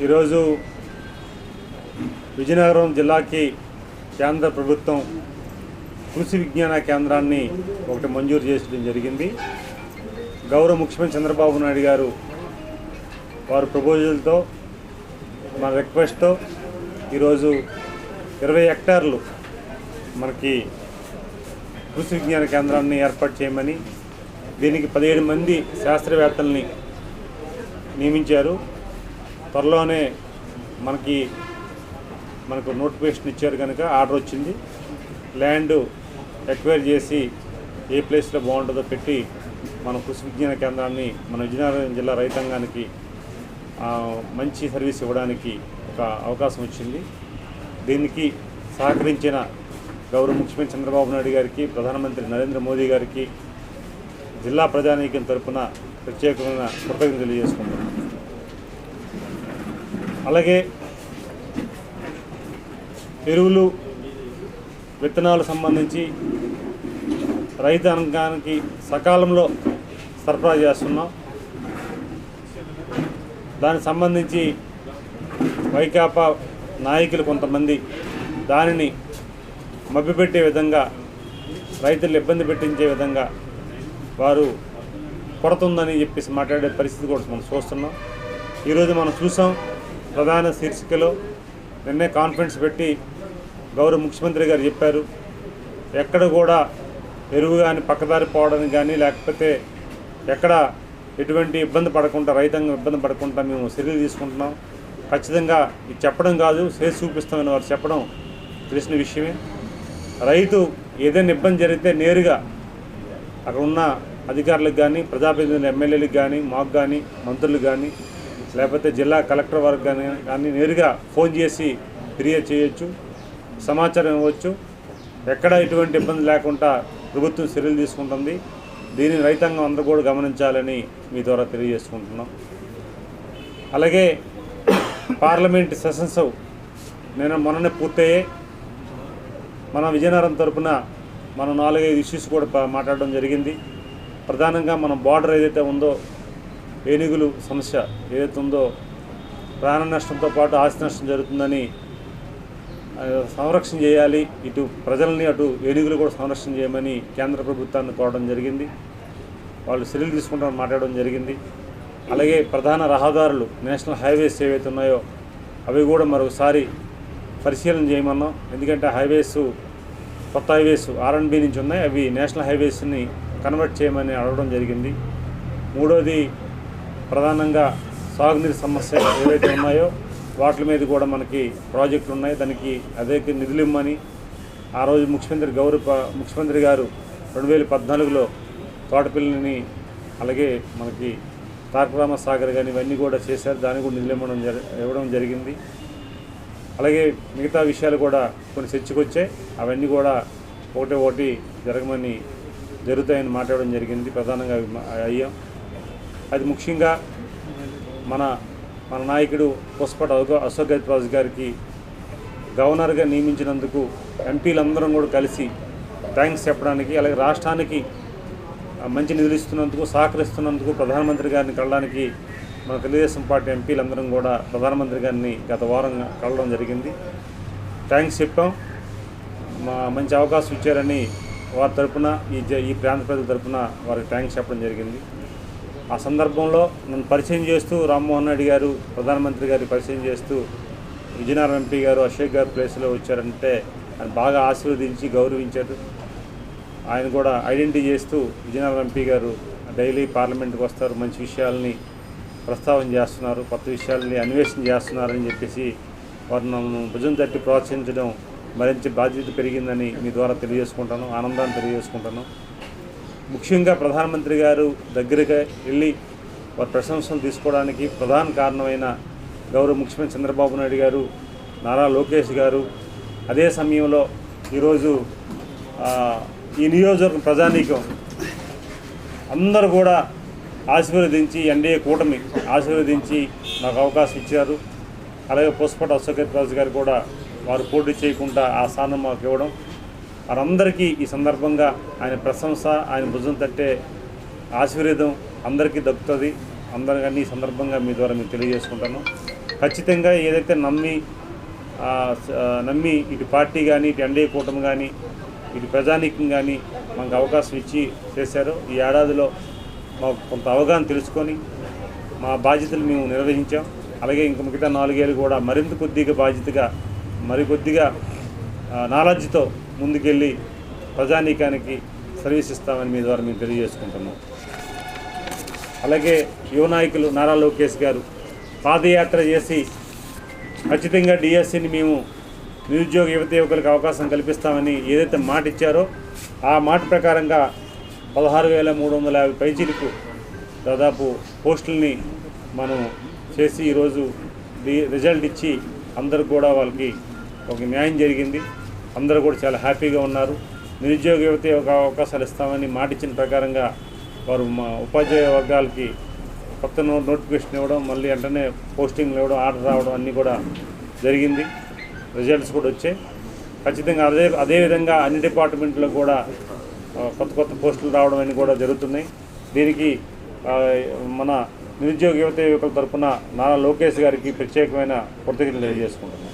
ఈరోజు విజయనగరం జిల్లాకి కేంద్ర ప్రభుత్వం కృషి విజ్ఞాన కేంద్రాన్ని ఒకటి మంజూరు చేయడం జరిగింది. గౌరవ ముఖ్యమంత్రి చంద్రబాబు నాయుడు గారు వారి ప్రపోజల్తో మన రిక్వెస్ట్తో ఈరోజు ఇరవై హెక్టార్లు మనకి కృషి విజ్ఞాన కేంద్రాన్ని ఏర్పాటు చేయమని దీనికి పదిహేడు మంది శాస్త్రవేత్తల్ని నియమించారు. త్వరలోనే మనకి మనకు నోటిఫికేషన్ ఇచ్చారు కనుక ఆర్డర్ వచ్చింది. ల్యాండ్ ఎక్వైర్ చేసి ఏ ప్లేస్లో బాగుంటుందో పెట్టి మన కృషి విజ్ఞాన కేంద్రాన్ని మన విజయనగరం జిల్లా రైతాంగానికి మంచి సర్వీస్ ఇవ్వడానికి ఒక అవకాశం వచ్చింది. దీనికి సహకరించిన గౌరవ ముఖ్యమంత్రి చంద్రబాబు నాయుడు గారికి ప్రధానమంత్రి నరేంద్ర మోదీ గారికి జిల్లా ప్రజానీకం తరఫున ప్రత్యేకమైన కృతజ్ఞతలు తెలియజేసుకుంటున్నాను. అలాగే ఎరువులు విత్తనాలు సంబంధించి రైతాంగానికి సకాలంలో సరఫరా చేస్తున్నాం. దానికి సంబంధించి వైకాపా నాయకులు కొంతమంది దానిని మభ్యపెట్టే విధంగా రైతులు ఇబ్బంది పెట్టించే విధంగా వారు కొరత ఉందని చెప్పేసి మాట్లాడే పరిస్థితి కూడా మనం చూస్తున్నాం. ఈరోజు మనం చూసాం. ప్రధాన శీర్షికలో నిన్నే కాన్ఫరెన్స్ పెట్టి గౌరవ ముఖ్యమంత్రి గారు చెప్పారు. ఎక్కడ కూడా ఎరువు కానీ పక్కదారి పోవడానికి కానీ లేకపోతే ఎక్కడ ఎటువంటి ఇబ్బంది పడకుండా రైతాంగం ఇబ్బంది పడకుండా మేము చర్యలు తీసుకుంటున్నాం. ఖచ్చితంగా ఇది చెప్పడం కాదు చేసి చూపిస్తామని వారు చెప్పడం తెలిసిన విషయమే. రైతు ఏదైనా ఇబ్బంది జరిగితే నేరుగా అక్కడ ఉన్న అధికారులకు కానీ ప్రజాప్రతినిధులు ఎమ్మెల్యేలకు కానీ మాకు కానీ మంత్రులకు కానీ లేకపోతే జిల్లా కలెక్టర్ వారికి కానీ కానీ నేరుగా ఫోన్ చేసి ఫిర్యాదు చేయొచ్చు సమాచారం ఇవ్వచ్చు. ఎక్కడ ఎటువంటి ఇబ్బంది లేకుండా ప్రభుత్వం చర్యలు తీసుకుంటుంది. దీనిని రైతాంగం అందరూ కూడా గమనించాలని మీ ద్వారా తెలియజేసుకుంటున్నాం. అలాగే పార్లమెంట్ సెషన్స్ నేను మొన్ననే పూర్తయ్యే మన విజయనగరం తరఫున మనం నాలుగైదు ఇష్యూస్ కూడా మాట్లాడడం జరిగింది. ప్రధానంగా మన బార్డర్ ఏదైతే ఉందో ఏనుగులు సమస్య ఏదైతే ఉందో ప్రాణ నష్టంతో పాటు ఆస్తి నష్టం జరుగుతుందని సంరక్షణ చేయాలి. ఇటు ప్రజల్ని అటు ఏనుగులు కూడా సంరక్షణ చేయమని కేంద్ర ప్రభుత్వాన్ని కోరడం జరిగింది. వాళ్ళు చర్యలు తీసుకుంటామని మాట్లాడడం జరిగింది. అలాగే ప్రధాన రహదారులు నేషనల్ హైవేస్ ఏవైతే ఉన్నాయో అవి కూడా మరొకసారి పరిశీలన చేయమన్నాం. ఎందుకంటే హైవేస్ కొత్త హైవేస్ ఆర్ఎన్బి నుంచి ఉన్నాయి. అవి నేషనల్ హైవేస్ని కన్వర్ట్ చేయమని అడగడం జరిగింది. మూడోది ప్రధానంగా సాగునీరు సమస్య ఏవైతే ఉన్నాయో వాటి మీద కూడా మనకి ప్రాజెక్టులు ఉన్నాయి. దానికి అదే నిధులు ఇమ్మని ఆ రోజు ముఖ్యమంత్రి గౌరవ ముఖ్యమంత్రి గారు రెండు వేల పద్నాలుగులో తోటపిల్లిని అలాగే మనకి తారకరామ సాగర్ కానీ ఇవన్నీ కూడా చేశారు. దానికి కూడా నిధులు ఇవ్వడం ఇవ్వడం జరిగింది. అలాగే మిగతా విషయాలు కూడా కొన్ని చర్చకొచ్చాయి. అవన్నీ కూడా ఒకటి ఒకటి జరగమని జరుగుతాయని మాట్లాడడం జరిగింది. ప్రధానంగా అయ్యాం. అది ముఖ్యంగా మన మన నాయకుడు పుష్పట అశోక్ గజరాజు గారికి గవర్నర్గా నియమించినందుకు ఎంపీలందరం కూడా కలిసి థ్యాంక్స్ చెప్పడానికి అలాగే రాష్ట్రానికి మంచి నిధులు ఇస్తున్నందుకు సహకరిస్తున్నందుకు ప్రధానమంత్రి గారిని కలడానికి మన తెలుగుదేశం పార్టీ ఎంపీలందరం కూడా ప్రధానమంత్రి గారిని గత వారం కలవడం జరిగింది. థ్యాంక్స్ చెప్పాం. మా మంచి అవకాశం ఇచ్చారని వారి తరపున ఈ జ- ఈ ప్రాంత ప్రజల తరపున వారికి థ్యాంక్స్ చెప్పడం జరిగింది. ఆ సందర్భంలో నన్ను పరిచయం చేస్తూ రామ్మోహన్ రెడ్డి గారు ప్రధానమంత్రి గారి పరిచయం చేస్తూ విజయనగరం ఎంపీ గారు అశోక్ గారు ప్లేస్లో వచ్చారంటే ఆయన బాగా ఆశీర్వదించి గౌరవించారు. ఆయన కూడా ఐడెంటిటీ చేస్తూ విజయనగరం ఎంపీ గారు డైలీ పార్లమెంట్కి వస్తారు మంచి విషయాల్ని ప్రస్తావన చేస్తున్నారు కొత్త విషయాల్ని అన్వేషణ చేస్తున్నారని చెప్పేసి వారు నన్ను భుజం తట్టి ప్రోత్సహించడం మరింత బాధ్యత పెరిగిందని మీ ద్వారా తెలియజేసుకుంటాను ఆనందాన్ని తెలియజేసుకుంటాను. ముఖ్యంగా ప్రధానమంత్రి గారు దగ్గరికి వెళ్ళి వారి ప్రశంసలు తీసుకోవడానికి ప్రధాన కారణమైన గౌరవ ముఖ్యమంత్రి చంద్రబాబు నాయుడు గారు నారా లోకేష్ గారు అదే సమయంలో ఈరోజు ఈ నియోజకవర్గం ప్రజానీకం అందరూ కూడా ఆశీర్వదించి ఎన్డీఏ కూటమి ఆశీర్వదించి నాకు అవకాశం ఇచ్చారు. అలాగే పుష్పట అశోక్ రాజు గారు కూడా వారు పోటీ చేయకుండా ఆ స్థానం మాకు ఇవ్వడం వారందరికీ ఈ సందర్భంగా ఆయన ప్రశంస ఆయన భుజం తట్టే ఆశీర్వేదం అందరికీ దక్కుతుంది. అందరికీ ఈ సందర్భంగా మీ ద్వారా మీకు తెలియజేసుకుంటాను ఖచ్చితంగా ఏదైతే నమ్మి నమ్మి ఇటు పార్టీ కానీ ఇటు ఎన్డీఏ కూటమి కానీ ఇటు ప్రజానీకం కానీ మాకు అవకాశం ఇచ్చి చేశారు. ఈ ఏడాదిలో మాకు కొంత అవగాహన తెలుసుకొని మా బాధ్యతలు మేము నిర్వహించాం. అలాగే ఇంక మిగతా నాలుగేళ్ళు కూడా మరింత కొద్దిగా బాధ్యతగా మరి కొద్దిగా నాలెడ్జ్తో ముందుకెళ్ళి ప్రజానీకానికి సర్వీస్ ఇస్తామని మీ ద్వారా మేము తెలియజేసుకుంటున్నాం. అలాగే యువ నాయకులు నారా లోకేష్ గారు పాదయాత్ర చేసి ఖచ్చితంగా డిఎస్సిని మేము నిరుద్యోగ యువత యువకులకు అవకాశం కల్పిస్తామని ఏదైతే మాట ఇచ్చారో ఆ మాట ప్రకారంగా పదహారు వేల మూడు వందల యాభై పైచీలకు దాదాపు పోస్టుల్ని మనం చేసి ఈరోజు రిజల్ట్ ఇచ్చి అందరికి కూడా వాళ్ళకి ఒక న్యాయం జరిగింది. అందరూ కూడా చాలా హ్యాపీగా ఉన్నారు. నిరుద్యోగ యువత ఒక అవకాశాలు ఇస్తామని మాటిచ్చిన ప్రకారంగా వారు మా ఉపాధ్యాయ వర్గాలకి కొత్త నోటిఫికేషన్ ఇవ్వడం మళ్ళీ వెంటనే పోస్టింగ్లు ఇవ్వడం ఆర్డర్ రావడం అన్నీ కూడా జరిగింది. రిజల్ట్స్ కూడా వచ్చాయి. ఖచ్చితంగా అదే అదేవిధంగా అన్ని డిపార్ట్మెంట్లో కూడా కొత్త కొత్త పోస్టులు రావడం అన్నీ కూడా జరుగుతున్నాయి. దీనికి మన నిరుద్యోగ యువత యువకుల తరఫున నారా లోకేష్ గారికి ప్రత్యేకమైన కృతజ్ఞతలు తెలియజేసుకుంటున్నాం.